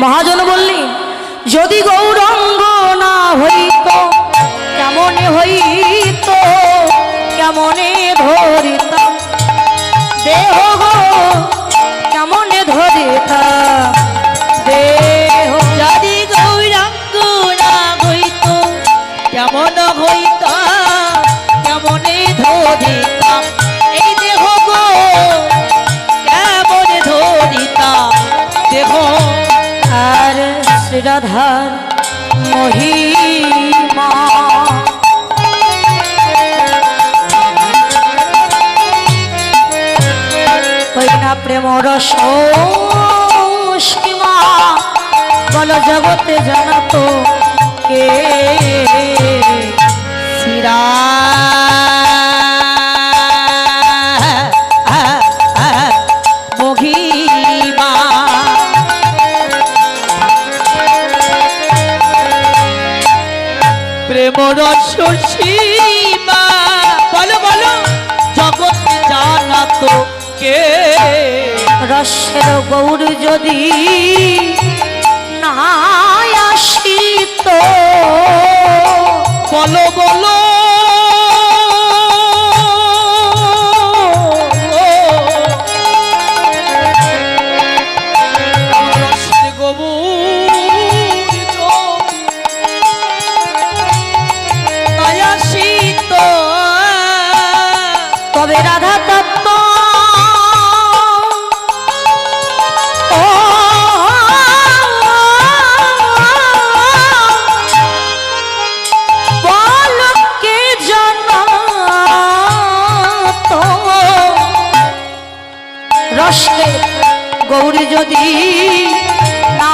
মহাজন বললি যদি গৌরঙ্গ না হইত, কেমনে হইত? কেমনে ধরিতাম দেহ গো, কেমনে ধরিতাম দেহ যদি গৌরাঙ্গ না হইত, কেমন হইত? কেমনে ধরিতাম শ্রীরাধার মহিমা। না রস সীমা বল জগতে জানাতো কে? প্রেম রসীমা বলো বলো জগৎ জানাতো কে? রসের গৌর যদি না আসিত। বলো বলো রাধা তত্ত্ব। ও বলকে জানাতো রসে গৌরী যদি না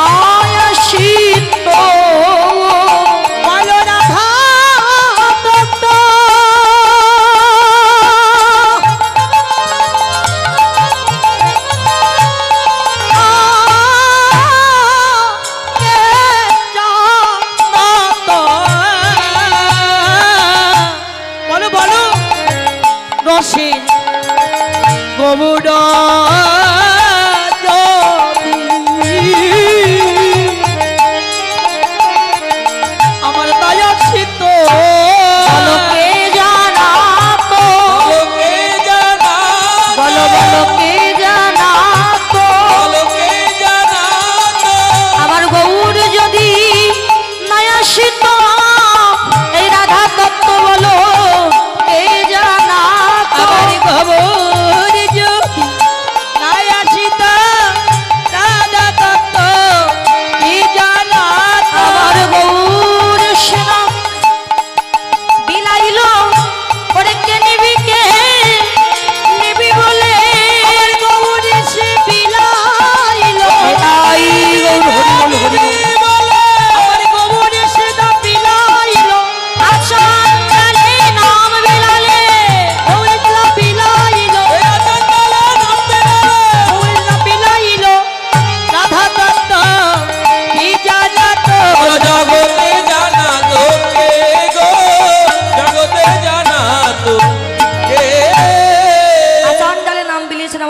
রসে গোবুড়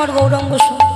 আমার গৌরাঙ্গ সঙ্গী